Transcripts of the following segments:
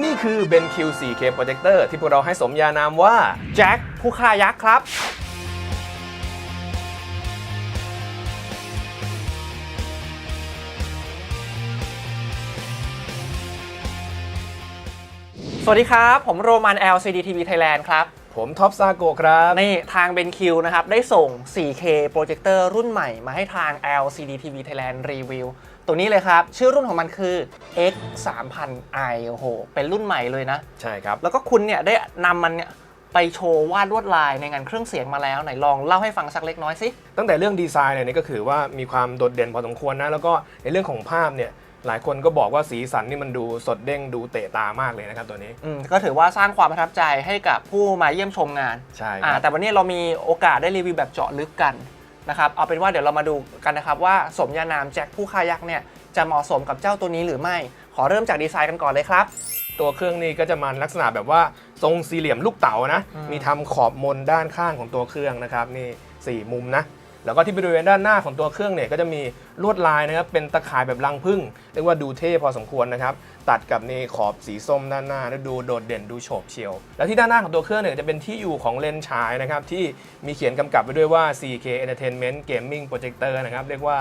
นี่คือ BenQ 4K Projector ที่พวกเราให้สมญานามว่าแจ็คผู้ฆ่ายักษ์ครับสวัสดีครับ ผมโรมัน LCD TV Thailand ครับ ผมท็อปซาโกะครับ นี่ทาง BenQ นะครับ ได้ส่ง 4K โปรเจคเตอร์รุ่นใหม่มาให้ทาง LCD TV Thailand รีวิว ตัวนี้เลยครับ ชื่อรุ่นของมันคือ X 3 0 0 i โอ้โห เป็นรุ่นใหม่เลยนะ ใช่ครับ แล้วก็คุณเนี่ยได้นำมันเนี่ยไปโชว์วาดลวดลายในงานเครื่องเสียงมาแล้วไหนลองเล่าให้ฟังสักเล็กน้อยสิ ตั้งแต่เรื่องดีไซน์เนี่ยนี่ก็คือว่ามีความโดดเด่นพอสมควรนะ แล้วก็ในเรื่องของภาพเนี่ยหลายคนก็บอกว่าสีสันนี่มันดูสดเด้งดูเตะตามากเลยนะครับตัวนี้อืมก็ถือว่าสร้างความประทับใจให้กับผู้มาเยี่ยมชมงาน ใช่คอ่ารับแต่วันนี้เรามีโอกาสได้รีวิวแบบเจาะลึกกัน นะครับเอาเป็นว่าเดี๋ยวเรามาดูกันนะครับว่าสมญานามแจ็คผู้คายักษ์เนี่ยจะเหมาะสมกับเจ้าตัวนี้หรือไม่ ขอเริ่มจากดีไซน์กันก่อนเลยครับ ตัวเครื่องนี้ก็จะมาลักษณะแบบว่าทรงสี่เหลี่ยมลูกเต๋านะอืมมีทำขอบมนด้านข้างของตัวเครื่องนะครับนี่สี่มุมนะ แล้วก็ที่บริเวณด้านหน้าของตัวเครื่องเนี่ยก็จะมีลวดลายนะครับเป็นตะข่ายแบบรังผึ้งเรียกว่าดูเท่พอสมควรนะครับตัดกับนี่ขอบสีส้มด้านหน้าแล้วดูโดดเด่นดูโฉบเฉียว แล้วที่ด้านหน้าของตัวเครื่องเนี่ยจะเป็นที่อยู่ของเลนส์ฉายนะครับที่มีเขียนกำกับไว้ด้วยว่า 4K Entertainment Gaming Projector นะครับเรียกว่า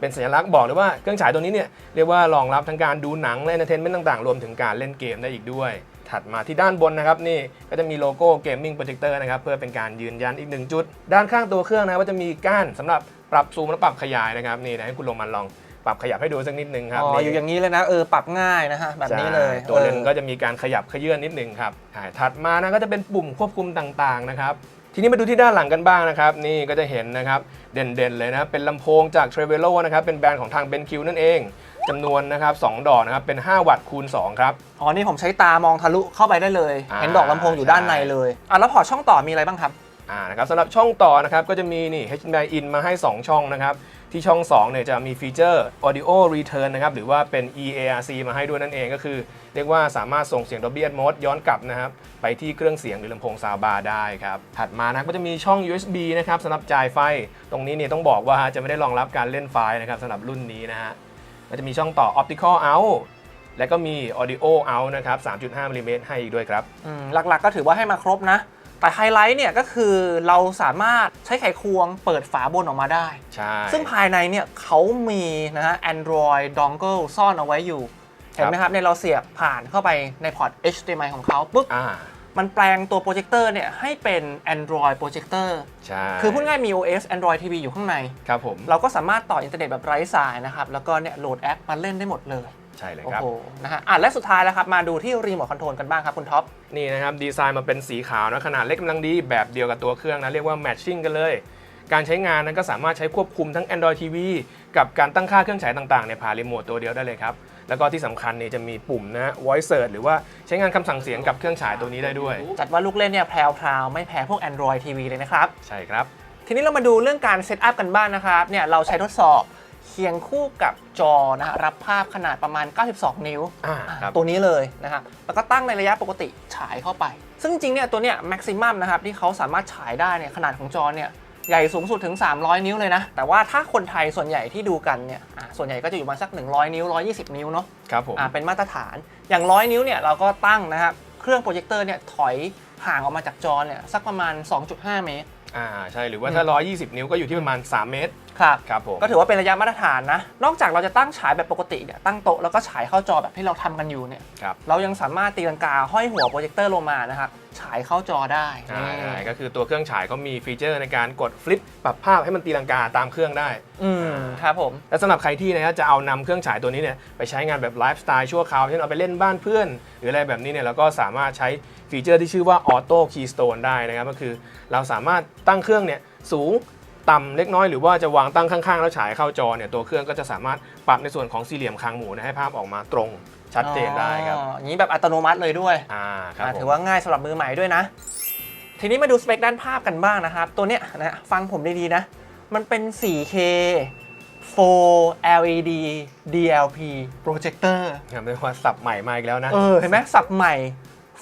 เป็นสัญลักษณ์บอกเลยว่าเครื่องฉายตัวนี้เนี่ยเรียกว่ารองรับทั้งการดูหนังและ Entertainment ต่างๆ รวมถึงการเล่นเกมได้อีกด้วย ถัดมาที่ด้านบนนะครับนี่ก็จะมีโลโก้ Gaming Projector นะครับเพื่อเป็นการยืนยันอีกหนึ่งจุด ด้านข้างตัวเครื่องนะครับก็จะมีก้านสำหรับปรับซูมและปรับขยายนะครับนี่นะให้คุณลงมันลองปรับขยับให้ดูสักนิดนึงครับอ๋อนี่อยู่อย่างนี้เลยนะเออปรับง่ายนะฮะแบบนี้เลยใช่ตัวเลนออส์ก็จะมีการขยับขยื่นนิดนึงครับอ่าถัดมานะก็จะเป็นปุ่มควบคุมต่างๆนะครับทีนี้มาดูที่ด้านหลังกันบ้างนะครับ นี่ก็จะเห็นนะครับ เด่นๆเลยนะ เป็นลำโพงจาก t r e v e l o นะครับ เป็นแบรนด์ของทาง BenQ นั่นเอง จำนวนนะครับ2ดอกนะครับเป็น 5 วัตต์คูณ 2 ครับ อ๋อ นี่ผมใช้ตามองทะลุเข้าไปได้เลย อ่า เห็นดอกลำโพงอยู่ด้านในเลยอะแล้วพอร์ตช่องต่อมีอะไรบ้างครับ อ่านะครับสำหรับช่องต่อนะครับก็จะมีนี่ HDMI in มาให้ 2 ช่องนะครับที่ช่อง2เนี่ยจะมีฟีเจอร์ Audio Return นะครับหรือว่าเป็น EARC มาให้ด้วยนั่นเองก็คือ เรียกว่าสามารถส่งเสียง Dolby Atmos ย้อนกลับนะครับไปที่เครื่องเสียงหรือลำโพงซาวบาร์ได้ครับ ถัดมานะก็จะมีช่อง USB นะครับสำหรับจ่ายไฟ ตรงนี้เนี่ยต้องบอกว่าจะไม่ได้รองรับการเล่นไฟล์นะครับสำหรับรุ่นนี้นะฮะ ก็จะมีช่องต่อ Optical Out และก็มี Audio Out นะครับ 3.5มิลลิเมตรให้อีกด้วยครับ อืมหลักๆก็ถือว่าให้มาครบนะ แต่ไฮไลท์เนี่ยก็คือเราสามารถใช้ไขควงเปิดฝาบนออกมาได้ ใช่ซึ่งภายในเนี่ยเขามีนะฮะ Android dongle ซ่อนเอาไว้อยู่ เห็นไหมครับในเราเสียบผ่านเข้าไปในพอร์ต HDMI ของเขาปุ๊บ อ่า มันแปลงตัวโปรเจคเตอร์เนี่ยให้เป็น Android โปรเจคเตอร์ใช่คือพูดง่ายมี OS Android TV อยู่ข้างใน ครับผม เราก็สามารถต่ออินเทอร์เน็ตแบบไร้สายนะครับ แล้วก็เนี่ยโหลดแอปมาเล่นได้หมดเลยใช่เลยโอ้ครับโหนะฮะอะและสุดท้ายแล้วครับ มาดูที่รีโมทคอนโทรลกันบ้างครับคุณท็อป นี่นะครับ ดีไซน์มาเป็นสีขาวนะขนาดเล็กกำลังดีแบบเดียวกับตัวเครื่องนะ เรียกว่าแมทชิ่งกันเลย การใช้งานนั้นก็สามารถใช้ควบคุมทั้ง Android TV กับการตั้งค่าเครื่องฉายต่างๆเนี่ยผ่านรีโมทตัวเดียวได้เลยครับ แล้วก็ที่สำคัญเนี่ยจะมีปุ่มนะ voice search หรือว่าใช้งานคำสั่งเสียงกับเครื่องฉายตัวนี้ได้ด้วย จัดว่าลูกเล่นเนี่ยแพรวๆไม่แพ้พวก Android TV เลยนะครับ ใช่ครับ ทีนี้เรามาดูเรื่องการเซตอัพกันบ้างนะครับเนี่ยเราใช้ทดสอบเคียงคู่กับจอนะฮะรับภาพขนาดประมาณ 92 นิ้ว อ่าครับ ตัวนี้เลยนะครับ แล้วก็ตั้งในระยะปกติฉายเข้าไป ซึ่งจริงๆเนี่ยตัวเนี้ยแม็กซิมัมนะครับที่เขาสามารถฉายได้เนี่ยขนาดของจอเนี่ย ใหญ่สูงสุดถึง 300 นิ้วเลยนะ แต่ว่าถ้าคนไทยส่วนใหญ่ที่ดูกันเนี่ยอะส่วนใหญ่ก็จะอยู่ประมาณสัก 100 นิ้ว 120 นิ้วเนาะครับผมอะเป็นมาตรฐานอย่างร้อยนิ้วเนี่ยเราก็ตั้งนะครับเครื่องโปรเจคเตอร์เนี่ยถอยห่างออกมาจากจอเนี่ยสักประมาณ 2.5 เมตรอ่าใช่หรือว่าถ้า 120 นิ้วก็อยู่ที่ประมาณ 3 เมตร ครับครับผม ก็ถือว่าเป็นระยะมาตรฐานนะ นอกจากเราจะตั้งฉายแบบปกติเนี่ยตั้งโต๊ะแล้วก็ฉายเข้าจอแบบที่เราทำกันอยู่เนี่ย ครับเรายังสามารถตีลังกาห้อยหัวโปรเจคเตอร์ลงมานะครับฉายเข้าจอได้ใช่ใช่ก็คือตัวเครื่องฉายเขามีฟีเจอร์ในการกดฟลิปปรับภาพให้มันตีลังกาตามเครื่องได้ อืมครับผม และสำหรับใครที่นะฮะจะเอานำเครื่องฉายตัวนี้เนี่ยไปใช้งานแบบไลฟ์สไตล์ชั่วคราวเช่นเอาไปเล่นบ้านเพื่อน หรืออะไรแบบนี้เนี่ยเราก็สามารถใช้ฟีเจอร์ที่ชื่อว่า Auto Keystone ได้นะครับ ก็คือเราสามารถตั้งเครื่องเนี่ยสูง ต่ำเล็กน้อยหรือว่าจะวางตั้งข้างๆ แล้วฉายเข้าจอเนี่ยตัวเครื่องก็จะสามารถปรับในส่วนของสี่เหลี่ยมคางหมูนะให้ภาพออกมาตรงชัดเจนได้ครับอ๋ออย่างนี้แบบอัตโนมัติเลยด้วยอ่าครับอ่าผมถือว่าง่ายสำหรับมือใหม่ด้วยนะ ทีนี้มาดูสเปคด้านภาพกันบ้างนะครับ ตัวเนี้ยนะฟังผมดีๆนะ มันเป็น 4K 4 LED DLP projector ครับเรียกว่าสับใหม่มาอีกแล้วนะ เออ เห็นไหมสับใหม่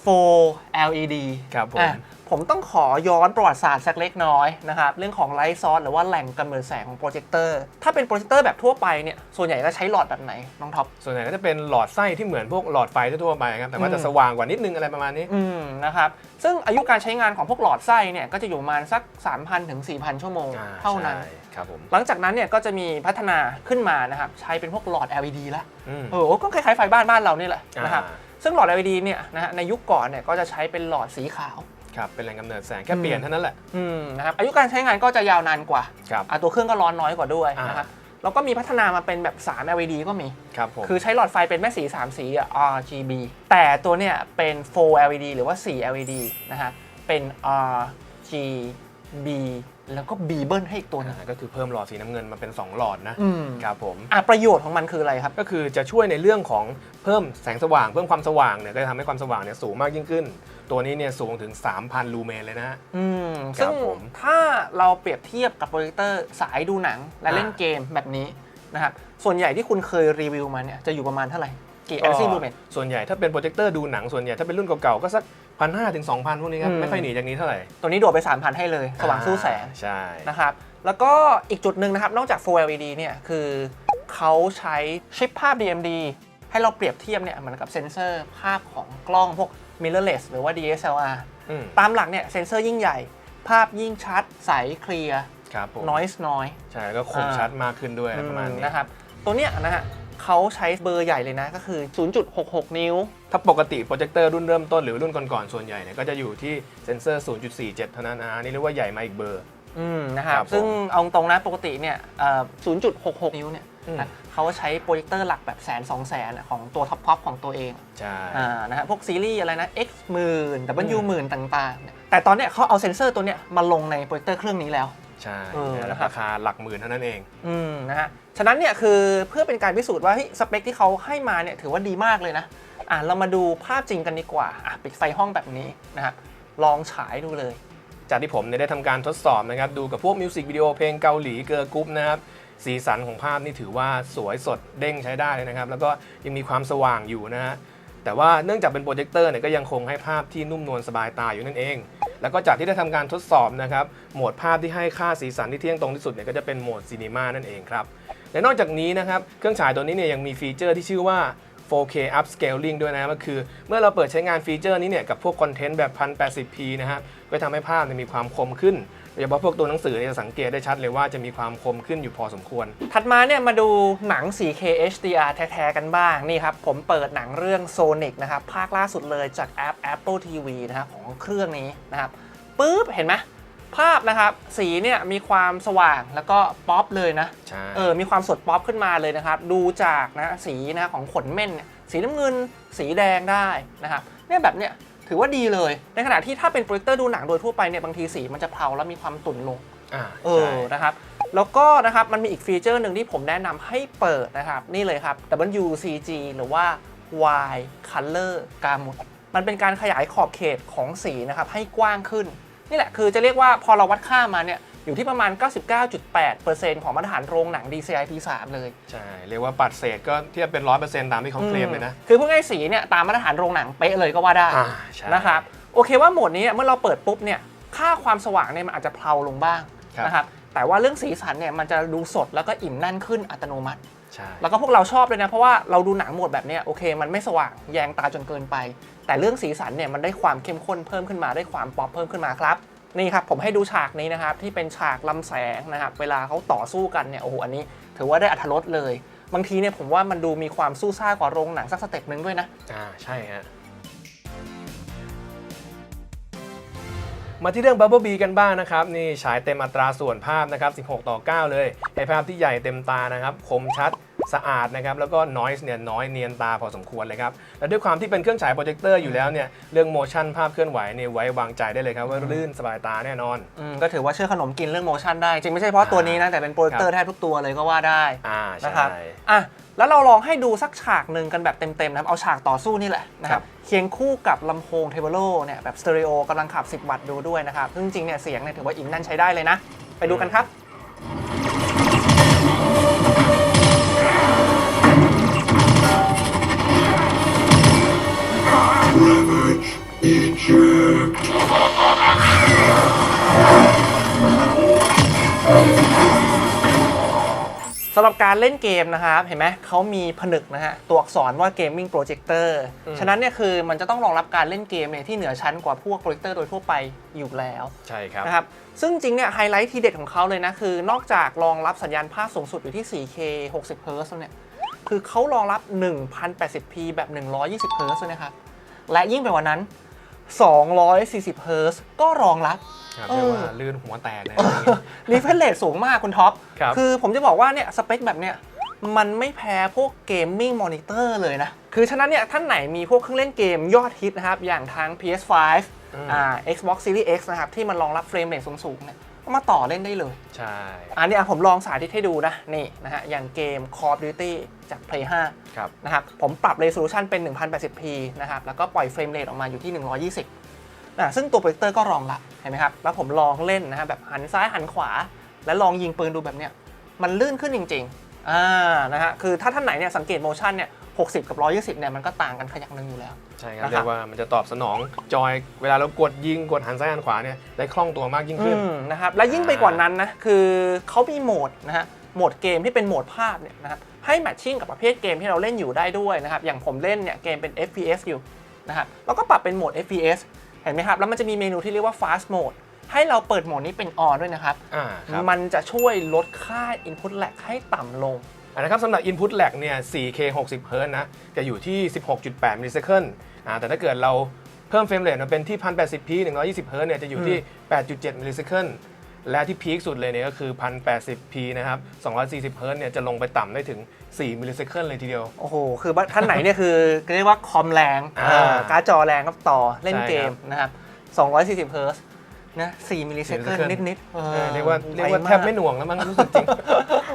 4 LED ครับผมอะผ ผมต้องขอย้อนประวัติศาสตร์สักเล็กน้อยนะครับเรื่องของไลท์ซอสหรือว่าแหล่งกำเนิดแสงของโปรเจคเตอร์ถ้าเป็นโปรเจคเตอร์แบบทั่วไปเนี่ยส่วนใหญ่จะใช้หลอดแบบไหนน้องท็อปส่วนใหญ่ก็จะเป็นหลอดไส้ที่เหมือนพวกหลอดไฟทั่วๆไปครับแต่ว่าอืมจะสว่างกว่านิดนึงอะไรประมาณนี้อืมนะครับซึ่งอายุการใช้งานของพวกหลอดไส้เนี่ยก็จะอยู่ประมาณสัก 3,000ถึง4,000 ชั่วโมงอ่าเท่านั้นใช่ครับผมหลังจากนั้นเนี่ยก็จะมีพัฒนาขึ้นมานะครับใช้เป็นพวกหลอด LED แล้วอืมเออก็คล้ายๆไฟบ้านบ้านเรานี่แหละนะครับอ่าซึ่งหลอด LED เนี่ยนะฮะในยุคก่อนเนี่ยก็จะใช้เป็นหลอดสีขาว ครับเป็นแหล่งกำเนิดแสงแค่เปลี่ยนเท่านั้นแหละ อืมนะครับอายุการใช้งานก็จะยาวนานกว่าครับอะตัวเครื่องก็ร้อนน้อยกว่าด้วยอ่าน นะครับแล้วก็มีพัฒนามาเป็นแบบ 3 LED ก็มี ครับผม คือใช้หลอดไฟเป็นแม่สี 3 สีอะ RGB แต่ตัวเนี่ยเป็น 4 LED หรือว่า 4 LED นะฮะ เป็น RGB แล้วก็ B เบิ้ลให้อีกตัวหนึงอ่าก็คือเพิ่มหลอดสีน้ำเงินมาเป็น 2 หลอดนะอืมครับผม อะประโยชน์ของมันคืออะไรครับ ก็คือจะช่วยในเรื่องของเพิ่มแสงสว่าง เพิ่มความสว่างเนี่ยก็จะทำให้ความสว่างเนี่ยสูงมากยิ่งขึ้น ตัวนี้เนี่ยสูงถึง 3,000 ลูเมนเลยนะฮะ อืมครับซึ่งผมถ้าเราเปรียบเทียบกับโปรเจคเตอร์สายดูหนังและเล่นอ่าเกมแบบนี้นะครับส่วนใหญ่ที่คุณเคยรีวิวมาเนี่ยจะอยู่ประมาณเท่าไหร่กี่ LC ลูเมนส่วนใหญ่ถ้าเป็นโปรเจคเตอร์ดูหนังส่วนใหญ่ถ้าเป็นรุ่นเก่าๆก็สักพันห้าถึงสองพันพวกนี้ครับอืม ไม่ค่อยหนีจากนี้เท่าไหร่ตัวนี้โดดไป 3,000 ให้เลยสว่างสู้แสง อ่าใช่ นะครับแล้วก็อีกจุดหนึ่งนะครับ นอกจาก4 LED เนี่ยคือเขาใช้ชิปภาพ DMD ให้เราเปรียบเทียบเนี่ยเหมือนกับเซ็นเซอร์ภาพของกล้องพวก mirrorless หรือว่า DSLR อืมตามหลักเนี่ยเซ็นเซอร์ยิ่งใหญ่ ภาพยิ่งชัด ใสเคลียร์ ครับผม noise น้อยใช่แล้วก็คมชัดมากขึ้นด้วยอะไรประมาณนี้นะครับ ตัวเนี้ยนะฮะเขาใช้เบอร์ใหญ่เลยนะก็คือ 0.66 นิ้ว ถ้าปกติโปรเจคเตอร์รุ่นเริ่มต้นหรือรุ่นก่อนๆส่วนใหญ่เนี่ยก็จะอยู่ที่เซนเซอร์ 0.47 เท่านั้นนะอันนี่เรียกว่าใหญ่มาอีกเบอร์ อืมนะครับครับผมซึ่งเอาตรงนะปกติเนี่ยเอ่อ0.66 นิ้วเนี่ยอืมนะ เขาใช้โปรเจคเตอร์หลักแบบแสนสองแสนของตัวท็อปท็อปของตัวเองใช่อ่านะฮะพวกซีรีส์อะไรนะ X หมื่น W อืมหมื่นต่างๆเนี่ยแต่ตอนเนี้ยเขาเอาเซ็นเซอร์ตัวเนี้ยมาลงในโปรเจคเตอร์เครื่องนี้แล้ว ใช่เออในนะครับราคาหลักหมื่นเท่านั้นเอง อืมนะฮะ ฉะนั้นเนี่ยคือเพื่อเป็นการพิสูจน์ว่าเฮ้ยสเปคที่เขาให้มาเนี่ยถือว่าดีมากเลยนะอะเรามาดูภาพจริงกันดีกว่าอะปิดไฟห้องแบบนี้นะครับลองฉายดูเลย จากที่ผมเนี่ยได้ทำการทดสอบนะครับดูกับพวกมิวสิกวิดีโอเพลงเกาหลีเกิร์ลกรุ๊ปนะครับ สีสันของภาพนี่ถือว่าสวยสดเด้งใช้ได้เลยนะครับ แล้วก็ยังมีความสว่างอยู่นะฮะแต่ว่าเนื่องจากเป็นโปรเจคเตอร์เนี่ยก็ยังคงให้ภาพที่นุ่มนวลสบายตาอยู่นั่นเอง แล้วก็จากที่ได้ทำการทดสอบนะครับ โหมดภาพที่ให้ค่าสีสันที่เที่ยงตรงที่สุดเนี่ยก็จะเป็นโหมดซีนีมานั่นเองครับ และนอกจากนี้นะครับ เครื่องฉายตัวนี้เนี่ยยังมีฟีเจอร์ที่ชื่อว่า 4K upscaling ด้วยนะครับก็คือ เมื่อเราเปิดใช้งานฟีเจอร์นี้เนี่ยกับพวกคอนเทนต์แบบ 1080p นะครับก็ทำให้ภาพมีความคมขึ้นโดยเฉพาะพวกตัวหนังสือจะสังเกตได้ชัดเลยว่าจะมีความคมขึ้นอยู่พอสมควร ถัดมาเนี่ยมาดูหนัง 4K HDR แท้ๆกันบ้างนี่ครับ ผมเปิดหนังเรื่อง Sonic นะครับ ภาคล่าสุดเลยจากแอป Apple TV นะครับของเครื่องนี้นะครับปุ๊บเห็นไหมภาพนะครับสีเนี่ยมีความสว่างแล้วก็ป๊อปเลยนะใช่เออมีความสดป๊อปขึ้นมาเลยนะครับ ดูจากนะสีนะของขนเม่นเนี่ยสีน้ำเงิน สีแดงได้นะครับเนี่ยแบบเนี้ยถือว่าดีเลย ในขณะที่ถ้าเป็นโปรเจคเตอร์ดูหนังโดยทั่วไปเนี่ยบางทีสีมันจะเพลาแล้วมีความตุ่นลงอ่าเอใช่อนะครับแล้วก็นะครับมันมีอีกฟีเจอร์หนึ่งที่ผมแนะนำให้เปิดนะครับ นี่เลยครับ WCG หรือว่า Y Color Gamut มันเป็นการขยายขอบเขตของสีนะครับให้กว้างขึ้น นี่แหละคือจะเรียกว่าพอเราวัดค่ามาเนี่ยอยู่ที่ประมาณ 99.8%ของมาตรฐานโรงหนัง DCI P3 เลย ใช่ เรียกว่าปัดเศษก็เทียบเป็น 100%ตามที่เขาเคลมเลยนะ คือพูดง่ายๆสีเนี่ยตามมาตรฐานโรงหนังเป๊ะเลยก็ว่าได้อ่าใช่นะครับ โอเคว่าโหมดนี้เมื่อเราเปิดปุ๊บเนี่ยค่าความสว่างเนี่ยมันอาจจะเพลาลงบ้างครับนะครับ แต่ว่าเรื่องสีสันเนี่ยมันจะดูสดแล้วก็อิ่มแน่นขึ้นอัตโนมัติใช่แล้วก็พวกเราชอบเลยนะเพราะว่าเราดูหนังโหมดแบบเนี้ยโอเค มันไม่สว่างแยงตาจนเกินไป แต่เรื่องสีสันเนี่ยมันได้ความเข้มข้นเพิ่มขึ้นมาได้ความป๊อปเพิ่มขึ้นมาครับนี่ครับผมให้ดูฉากนี้นะครับที่เป็นฉากลำแสงนะครับเวลาเขาต่อสู้กันเนี่ยโอ้โหอันนี้ถือว่าได้อัธรสเลย บางทีเนี่ยผมว่ามันดูมีความสู้ซ่ากว่าโรงหนังสักสเต็ปหนึ่งด้วยนะอ่าใช่ฮะมาที่เรื่อง Bubble Bee กันบ้างนะครับ นี่ฉายเต็มอัตราส่วนภาพนะครับ 16 ต่อ 9 เลยให้ภาพที่ใหญ่เต็มตานะครับ คมชัด สะอาดนะครับแล้วก็ noise เนี่ยน้อยเนียนตาพอสมควรเลยครับและด้วยความที่เป็นเครื่องฉายโปรเจคเตอร์อยู่แล้วเนี่ยเรื่อง motion ภาพเคลื่อนไหวเนี่ยไว้วางใจได้เลยครับว่าลื่นสบายตาแน่นอน อืมก็ถือว่าเชื่อขนมกินเรื่องโมชั่นได้ จริงไม่ใช่เพราะตัวนี้นะ แต่เป็นโปรเจคเตอร์แทบทุกตัวเลยก็ว่าได้ อ่านะใช่ครับอะ แล้วเราลองให้ดูสักฉากหนึ่งกันแบบเต็มๆนะครับ เอาฉากต่อสู้นี่แหละนะคครัรับบ เคียงคู่กับลำโพงเทเบิลโลเนี่ยแบบสเตอริโอกำลังขับ 10 วัตต์ดูด้วยนะครับ ซึ่งจริงๆเนี่ยเสียงเนี่ยถือว่าอินนั่นใช้ได้เลยนะ ไปดูกันครับ สำหรับการเล่นเกมนะครับ เห็นไหมเขามีผนึกนะฮะ ตัวอักษรว่า Gaming Projector อืมฉะนั้นเนี่ยคือมันจะต้องรองรับการเล่นเกมเนี่ยที่เหนือชั้นกว่าพวกโปรเจคเตอร์โดยทั่วไปอยู่แล้วใช่ครับนะครับ ซึ่งจริงเนี่ยไฮไลท์ทีเด็ดของเขาเลยนะคือนอกจากรองรับสัญญาณภาพสูงสุดอยู่ที่ 4K 60 Hz แล้วเนี่ยคือเขารองรับ 1080p แบบ 120 Hz ด้วยนะครับและยิ่งไปกว่านั้น 240 Hz ก็รองรับ ครับเออเรียกว่าลื่นหัวแตกเลยรีเฟรชเรทสูงมากคุณท็อปครับ อผมจะบอกว่าเนี่ยสเปคแบบเนี้ยมันไม่แพ้พวกเกมมิ่งมอนิเตอร์เลยนะ คือฉะนั้นเนี่ยท่านไหนมีพวกเครื่องเล่นเกมยอดฮิตนะครับ อย่างทาง PS5 อืม อ่า Xbox Series X นะครับ ที่มันรองรับเฟรมเรทสูงๆเนี่ยก็มาต่อเล่นได้เลย ใช่ อันนี้อะผมลองสาธิตให้ดูนะ นี่นะฮะอย่างเกม Call of Duty จาก Play 5 ครับ นะครับผมปรับ resolution เป็น 1080p นะครับ แล้วก็ปล่อยเฟรมเรทออกมาอยู่ที่ 120 นะซึ่งตัวโปรเจคเตอร์ก็รองรับเห็นไหมครับแล้วผมลองเล่นนะฮะแบบหันซ้ายหันขวา แล้วลองยิงปืนดูแบบเนี้ยมันลื่นขึ้นจริงๆอ่านะฮะคือถ้าท่านไหนเนี่ยสังเกต motion เนี่ย60 กับ 120เนี่ยมันก็ต่างกันขยักหนึ่งอยู่แล้ว ใช่ครับนะครับ เรียกว่ามันจะตอบสนองจอยเวลาเรากดยิงกดหันซ้ายหันขวาเนี่ยได้คล่องตัวมากยิ่งขึ้นอืมนะครับ และยิ่งไปกว่านั้นนะ คือเขามีโหมดนะฮะโหมดเกมที่เป็นโหมดภาพเนี่ยนะครับให้แมทชิ่งกับประเภทเกมที่เราเล่นอยู่ได้ด้วยนะครับ อย่างผมเล่นเนี่ยเกมเป็น FPS อยู่นะครับแล้วก็ปรับเป็นโหมด FPS เห็นไหมครับ แล้วมันจะมีเมนูที่เรียกว่า fast mode ให้เราเปิดโหมดนี้เป็น on ด้วยนะครับ อ่าครับมันจะช่วยลดค่า input lag ให้ต่ำลงอันนะครับสำหรับ Input lag เนี่ย 4K 60 Hz นะ จะอยู่ที่ 16.8มิลลิเซคันอ่าแต่ถ้าเกิดเราเพิ่มเฟรมเรทมาเป็นที่ 1080p 120 Hz เนี่ย จะอยู่ที่ 8.7มิลลิเซคัน และที่พีคสุดเลยเนี่ยก็คือ 1080p นะครับ 240 Hz เนี่ยจะลงไปต่ำได้ถึง 4 มิลลิเซคันเลยทีเดียว โอ้โห คือท่านไหนเนี่ยคือเรียกว่าคอมแรงอ่าเออการ์ดจอแรงครับต่อเล่นใช่เกครัมบนะครับ240เฮิร์ตซ์นะ4มิลลิเซคัน millisecond นิดๆเออเรียกว่าเรียกว่าแทบไม่หน่วงแล้วมั้งรู้สึกจริง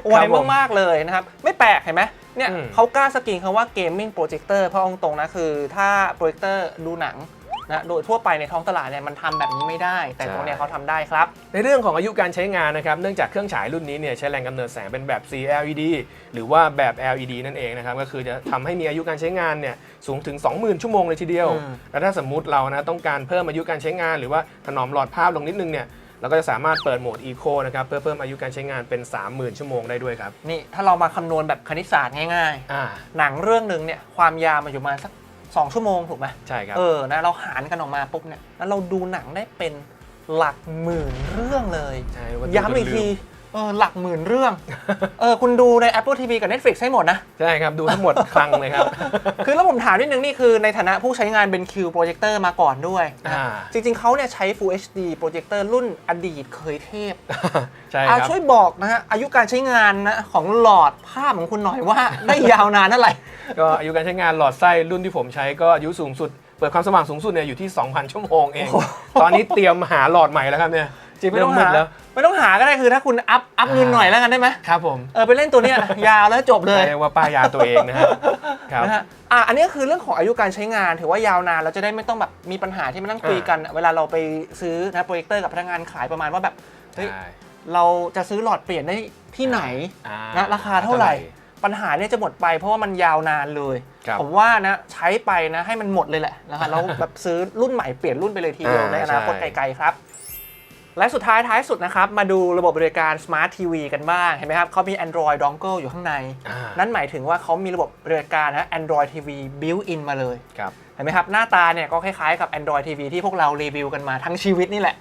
ไวครับผมมากๆเลยนะครับ ไม่แปลกเห็นไหมเนี่ยอืม เขากล้าสกรีนคำว่าเกมมิ่งโปรเจคเตอร์เพราะเอาตรงๆนะคือ ถ้าโปรเจคเตอร์ดูหนัง นะโดยทั่วไปในท้องตลาดเนี่ยมันทำแบบนี้ไม่ได้ แต่ตรงเนี้ยเขาทำได้ครับ ในเรื่องของอายุการใช้งานนะครับเนื่องจากเครื่องฉายรุ่นนี้เนี่ยใช้แรงกำเนิดแสงเป็นแบบ CLED หรือว่าแบบ LED นั่นเองนะครับก็คือจะทำให้มีอายุการใช้งานเนี่ยสูงถึง 20,000 ชั่วโมงเลยทีเดียวอืมแล้วถ้าสมมุติเรานะต้องการเพิ่มอายุการใช้งาน หรือว่าถนอมหลอดภาพลงนิดนึงเนี่ยเราก็จะสามารถเปิดโหมด Eco นะครับเพื่อเพิ่มอายุการใช้งานเป็น 30,000 ชั่วโมงได้ด้วยครับ นี่ ถ้าเรามาคำนวณแบบคณิตศาสตร์ง่ายอ่าๆหนังเรื่องหนึ่งเนี่ยความยาวมันอยู่ประมาณ สัก2ชั่วโมงถูกไหมใช่ครับ เออนะเราหารกันออกมาปุ๊บเนี่ยแล้วเราดูหนังได้เป็นหลักหมื่นเรื่องเลย ใช่ว่าย้ำอีกทีเออหลักหมื่นเรื่อง เออคุณดูใน Apple TV กับ Netflix ให้หมดนะ ใช่ครับ ดูทั้งหมดครั้งเลยครับ คือแล้วผมถามนิดนึง นี่คือในฐานะผู้ใช้งานเป็น Q Projector มาก่อนด้วยนะอ่าจริงๆเขาเนี่ยใช้ Full HD Projector รุ่นอดีตเคยเทพ ใช่คอะรับช่วยบอกนะฮะ อายุการใช้งานนะของหลอดภาพของคุณหน่อยว่าได้ยาวนานเท่าไหร่ก็อายุการใช้งานหลอดไส้รุ่นที่ผมใช้ก็อายุสูงสุดเปิดความสว่างสูงสุดเนี่ยอยู่ที่ 2,000 ชั่วโมงเอง ตอนนี้เตรียมหาหลอดใหม่แล้วครับเนี่ย จริงไม่ต้องเริ่หามืดแล้ว ไม่ต้องหาก็ได้คือถ้าคุณอัพอัพเงินหน่อยแล้วกันได้ไหมครับผมเออไปเล่นตัวเนี้ย ยาวแล้วจบเลยเรียกว่าป้ายยาตัวเองนะฮะครับ นะฮะอะอันนี้ก็คือเรื่องของอายุการใช้งานถือว่ายาวนานเราจะได้ไม่ต้องแบบมีปัญหาที่มานั่งคุยกัน เวลาเราไปซื้อนะโปรเจคเตอร์กับพนักงานขายประมาณว่าแบบเฮ้ยใช่เราจะซื้อหลอดเปลี่ยนได้ที่ไหนอ่านะราคาเท่าไหร่ ปัญหาเนี่ยจะหมดไปเพราะว่ามันยาวนานเลย ครับผมว่านะใช้ไปนะให้มันหมดเลยแหละนะฮะแล้วแบบซื้อรุ่นใหม่เปลี่ยนรุ่นไปเลยทีเดียวอ่าในอนาคตใช่ ไกลๆครับ และสุดท้ายท้ายสุดนะครับมาดูระบบบริการ Smart TV กันบ้างเห็นไหมครับเขามี Android Dongle อยู่ข้างในอ่านั่นหมายถึงว่าเขามีระบบบริการนะ Android TV built-in มาเลยครับเห็นไหมครับ หน้าตาเนี่ยก็คล้ายๆกับ Android TV ที่พวกเรารีวิวกันมาทั้งชีวิตนี่แหละ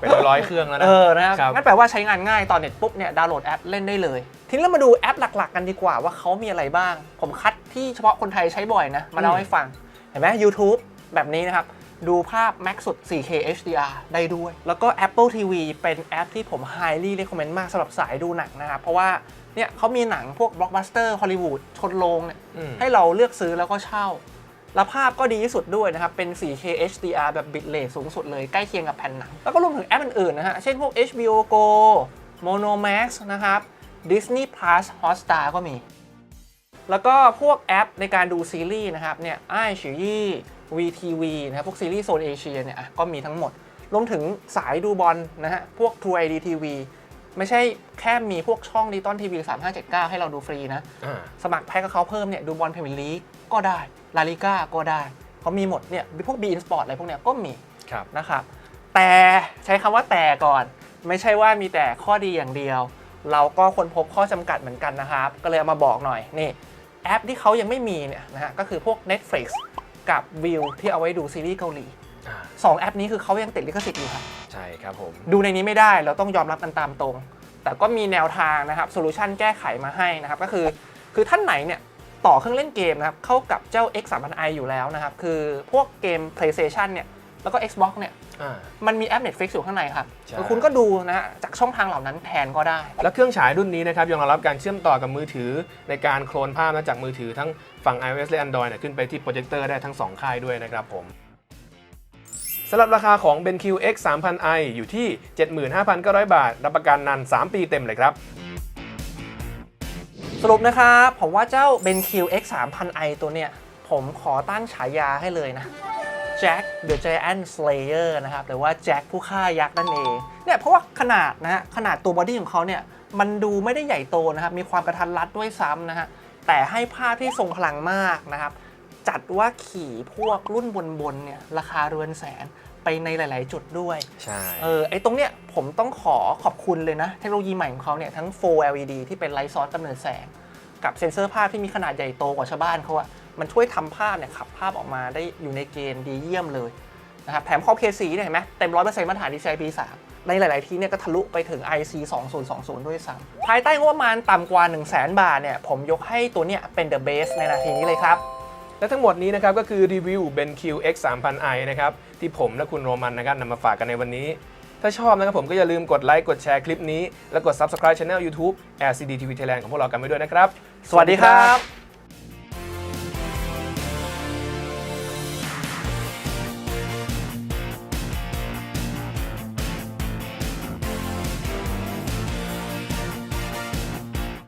เป็นร้อยๆเครื่องแล้วนะ เออนะครับครับงั้นแปลว่าใช้งานง่ายตอนเน็ตปุ๊บเนี่ยดาวน์โหลดแอปเล่นได้เลย ทีนี้เรามาดูแอปหลักๆ กันดีกว่าว่าเขามีอะไรบ้าง ผมคัดที่เฉพาะคนไทยใช้บ่อยนะ มาเล่าให้ฟัง เห็นไหม YouTube แบบนี้นะครับ ดูภาพ Max สุด 4K HDR ได้ด้วย แล้วก็ Apple TV เป็นแอปที่ผม highly recommend มากสำหรับสายดูหนังนะครับ เพราะว่าเนี่ยเขามีหนังพวก blockbuster Hollywood ชนโรงเนี่ยอืมให้เราเลือกซื้อแล้วก็เช่า แล้วภาพก็ดีที่สุดด้วยนะครับ เป็น 4K HDR แบบบิตเรทสูงสุดเลยใกล้เคียงกับแผ่นหนัง แล้วก็รวมถึงแอปอื่นๆนะฮะ เช่นพวก HBO Go Monomax นะครับ Disney Plus Hotstar ก็มี แล้วก็พวกแอปในการดูซีรีส์นะครับเนี่ยไอชิยี่ VTV นะครับพวกซีรีส์โซนเอเชียเนี่ยอะก็มีทั้งหมด รวมถึงสายดูบอลนะฮะ พวก True ID TV ไม่ใช่แค่มีพวกช่องดิจิตอลทีวี3579ให้เราดูฟรีนะอ่าสมัครแพ็กกับเขาเพิ่มเนี่ยดูบอลพรีเมียร์ลีกก็ได้ ลาลิก้าก็ได้เขามีหมดเนี่ยพวกบีอินสปอร์ตอะไรพวกเนี้ยก็มีครับนะครับแต่ใช้คำว่าแต่ก่อน ไม่ใช่ว่ามีแต่ข้อดีอย่างเดียว เราก็ค้นพบข้อจำกัดเหมือนกันนะครับ ก็เลยเอามาบอกหน่อยนี่แอปที่เขายังไม่มีเนี่ยนะฮะก็คือพวก Netflix กับ View ที่เอาไว้ดูซีรีส์เกาหลีอ่าสองแอปนี้คือเขายังติดลิขสิทธิ์อยู่ครับ ใช่ครับผม ดูในนี้ไม่ได้เราต้องยอมรับกันตามตรง แต่ก็มีแนวทางนะครับโซลูชันแก้ไขมาให้นะครับ ก็คือ คือท่านไหนเนี่ย ต่อเครื่องเล่นเกมนะครับ เข้ากับเจ้า X 3 0 0 i อยู่แล้วนะครับ คือพวกเกม PlayStation เนี่ย แล้วก็ Xbox เนี่ย อ่า มันมีแอป Netflix อยู่ข้างในครับใช่คือคุณก็ดูนะฮะจากช่องทางเหล่านั้นแทนก็ได้ แล้วเครื่องฉายรุ่นนี้นะครับยังรองรับการเชื่อมต่อกับมือถือ ในการโคลนภาพนะจากมือถือทั้งฝั่ง iOS และ Android เนี่ยขึ้นไปที่โปรเจคเตอร์ได้ทั้ง 2 ค่ายด้วยนะครับผมสำหรับราคาของ BenQ X 3000i อยู่ที่ 75,900 บาท รับประกันนาน 3 ปีเต็มเลยครับ สรุปนะครับ ผมว่าเจ้า BenQ X 3 0 0 i ตัวเนี่ยผมขอตั้งฉายาให้เลยนะ Jack the Giant Slayer นะครับหรือว่าแจ็คผู้ฆ่ายักษ์นั่นเองเนี่ยเพราะว่าขนาดนะฮะขนาดตัวบอดี้ของเขาเนี่ยมันดูไม่ได้ใหญ่โตนะครับ มีความกระทันรัดด้วยซ้ำนะฮะแต่ให้ภาพที่ทรงพลังมากนะครับ จัดว่าขี่พวกรุ่นบนๆเนี่ยราคาเรือนแสนไปในหลาย ๆ จุดด้วย ใช่ เออไอตรงเนี้ยผมต้องขอขอบคุณเลยนะ เทคโนโลยีใหม่ของเขาเนี่ยทั้ง 4 LED ที่เป็นไลท์ซอสกำเนิดแสง กับเซ็นเซอร์ภาพที่มีขนาดใหญ่โตกว่าชาวบ้านเขาอะ มันช่วยทำภาพเนี่ยขับภาพออกมาได้อยู่ในเกณฑ์ดีเยี่ยมเลยนะครับแถมขอบเคสีเนี่ยเห็นไหมเต็มร้อยเปอร์เซ็นต์มาตรฐาน DCI P3 ในหลาย ๆ ที่เนี่ยก็ทะลุไปถึง IC 2020 ด้วยซ้ำภายใต้งบประมาณต่ำกว่า 1 0 0 0 0แบาทเนี่ยผมยกให้ตัวเนี่ยเป็น the best ในนาทีนี้เลยครับ และทั้งหมดนี้นะครับก็คือรีวิว BenQ X 3000i นะครับที่ผมและคุณโรมันนะครับนำมาฝากกันในวันนี้ ถ้าชอบนะครับผมก็อย่าลืมกดไลค์กดแชร์คลิปนี้ และกด Subscribe Channel YouTube LCD TV Thailand ของพวกเรากันไว้ด้วยนะครับ สวัสดีครับ